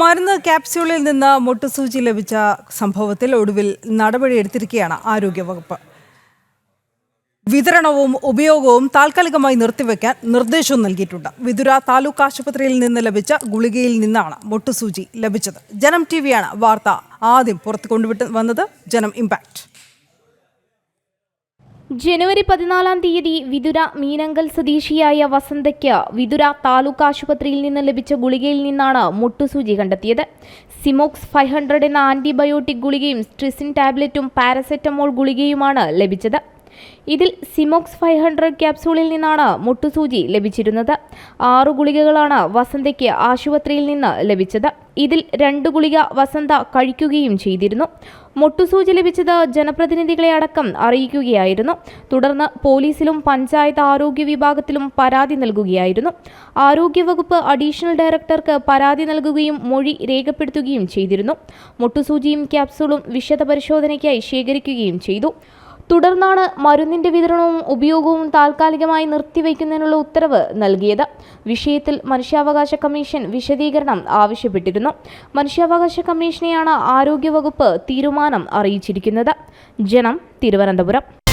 മരുന്ന് ക്യാപ്സ്യൂളിൽ നിന്ന് മുട്ടുസൂചി ലഭിച്ച സംഭവത്തിൽ ഒടുവിൽ നടപടിയെടുത്തിരിക്കുകയാണ് ആരോഗ്യവകുപ്പ്. വിതരണവും ഉപയോഗവും താൽക്കാലികമായി നിർത്തിവെക്കാൻ നിർദ്ദേശവും നൽകിയിട്ടുണ്ട്. വിതുര താലൂക്ക് ആശുപത്രിയിൽ നിന്ന് ലഭിച്ച ഗുളികയിൽ നിന്നാണ് മുട്ടുസൂചി ലഭിച്ചത്. ജനം ടി വിയാണ് വാർത്ത ആദ്യം പുറത്തു കൊണ്ടുവിട്ട് വന്നത്. ജനം ഇമ്പാക്ട്. ജനുവരി പതിനാലാം തീയതി വിതുര മീനങ്കൽ സ്വദേശിയായ വസന്തയ്ക്ക് വിതുര താലൂക്ക് ആശുപത്രിയിൽ നിന്ന് ലഭിച്ച ഗുളികയിൽ നിന്നാണ് മുട്ടുസൂചി കണ്ടെത്തിയത്. സിമോക്സ് ഫൈവ് ഹൺഡ്രഡ് എന്ന ആന്റിബയോട്ടിക് ഗുളികയും സ്ട്രിസിൻ ടാബ്ലറ്റും പാരസെറ്റമോൾ ഗുളികയുമാണ് ലഭിച്ചത്. ഇതിൽ സിമോക്സ് ഫൈവ് ഹൺഡ്രഡ് ക്യാപ്സൂളിൽ നിന്നാണ് മുട്ടുസൂചി ലഭിച്ചിരുന്നത്. ആറു ഗുളികകളാണ് വസന്തയ്ക്ക് ആശുപത്രിയിൽ നിന്ന് ലഭിച്ചത്. ഇതിൽ രണ്ട് ഗുളിക വസന്ത കഴിക്കുകയും ചെയ്തിരുന്നു. മുട്ടുസൂചി ലഭിച്ചത് ജനപ്രതിനിധികളെ അടക്കം അറിയിക്കുകയായിരുന്നു. തുടർന്ന് പോലീസിലും പഞ്ചായത്ത് ആരോഗ്യ വിഭാഗത്തിലും പരാതി നൽകുകയായിരുന്നു. ആരോഗ്യവകുപ്പ് അഡീഷണൽ ഡയറക്ടർക്ക് പരാതി നൽകുകയും മൊഴി രേഖപ്പെടുത്തുകയും ചെയ്തിരുന്നു. മുട്ടുസൂചിയും ക്യാപ്സൂളും വിശദ പരിശോധനയ്ക്കായി ശേഖരിക്കുകയും ചെയ്തു. തുടർന്നാണ് മരുന്നിന്റെ വിതരണവും ഉപയോഗവും താൽക്കാലികമായി നിർത്തിവെക്കുന്നതിനുള്ള ഉത്തരവ് നൽകിയത്. വിഷയത്തിൽ മനുഷ്യാവകാശ കമ്മീഷൻ വിശദീകരണം ആവശ്യപ്പെട്ടിരുന്നു. മനുഷ്യാവകാശ കമ്മീഷനെയാണ് ആരോഗ്യവകുപ്പ് തീരുമാനം അറിയിച്ചിരിക്കുന്നത്. ജനം തിരുവനന്തപുരം.